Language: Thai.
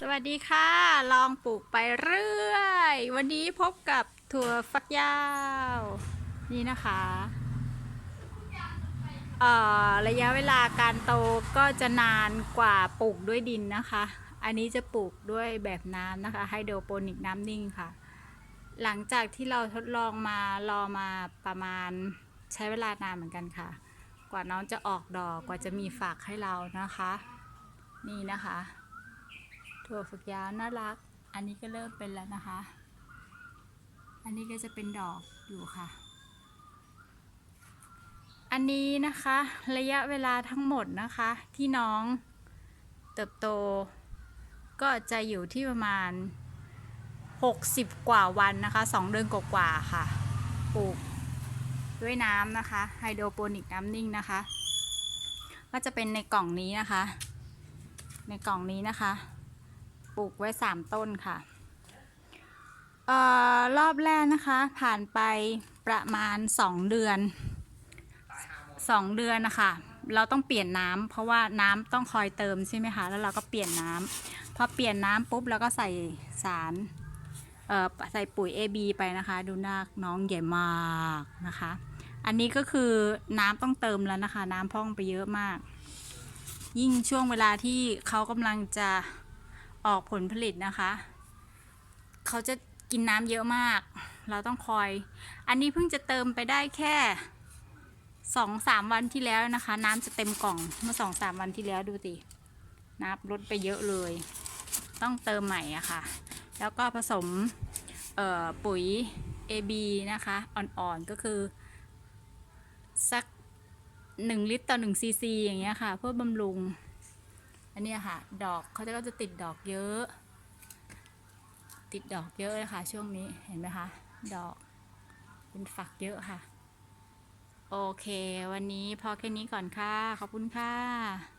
สวัสดีค่ะ ลองปลูกไปเรื่อย วันนี้พบกับถั่วฟักยาว นี่นะคะเอ่อระยะเวลาการโตก็จะนานกว่าปลูกด้วยดินนะคะ อันนี้จะปลูกด้วยแบบน้ำนะคะไฮโดรโปนิกน้ำนิ่งค่ะ หลังจากที่เราทดลองมารอมาประมาณใช้เวลานานเหมือนกันค่ะ กว่าน้องจะออกดอกกว่าจะมีฝากให้เรานะคะ นี่นะคะ ถั่วฝักยาวน่ารัก อันนี้ก็เริ่มเป็นแล้วนะคะ อันนี้ก็จะเป็นดอกอยู่ค่ะ อันนี้นะคะ ระยะเวลาทั้งหมดนะคะ ที่น้องเติบโต ก็จะอยู่ที่ประมาณ 60 กว่าวันนะคะ 2 เดือนกว่าๆค่ะ ปลูกด้วยน้ำนะคะ ไฮโดรโปนิกน้ำนิ่งนะคะ ก็จะเป็นในกล่องนี้นะคะ ในกล่องนี้นะคะ ปลูกไว้สามต้นค่ะเอ่อรอบแรกนะคะ ผ่านไปประมาณสองเดือนสองเดือนนะคะ เราต้องเปลี่ยนน้ำเพราะว่าน้ำต้องคอยเติมใช่ไหมคะ แล้วเราก็เปลี่ยนน้ำพอเปลี่ยนน้ำปุ๊บเราก็ใส่สารเอ่อใส่ปุ๋ย AB ไปนะคะ ดูน้าน้องใหญ่มากนะคะ อันนี้ก็คือน้ำต้องเติมแล้วนะคะ น้ำพร่องไปเยอะมาก ยิ่งช่วงเวลาที่เขากำลังจะ ออกผลผลิตนะคะ เขาจะกินน้ำเยอะมาก เราต้องคอย อันนี้เพิ่งจะเติมไปได้แค่สองสามวันที่แล้วนะคะ น้ำจะเต็มกล่องเมื่อสองสามวันที่แล้วดูสิน้ำลดไปเยอะเลย ต้องเติมใหม่อะค่ะ แล้วก็ผสมปุ๋ย AB นะคะ อ่อนๆ ก็คือ สักหนึ่งลิตรต่อหนึ่งซีซีอย่างเงี้ยค่ะ เพื่อบำรุง อันนี้ค่ะ ดอกเขาจะก็จะติดดอกเยอะ ติดดอกเยอะเลยค่ะ ช่วงนี้เห็นไหมคะดอกเป็นฝักเยอะค่ะ โอเค วันนี้พอแค่นี้ก่อนค่ะ ขอบคุณค่ะ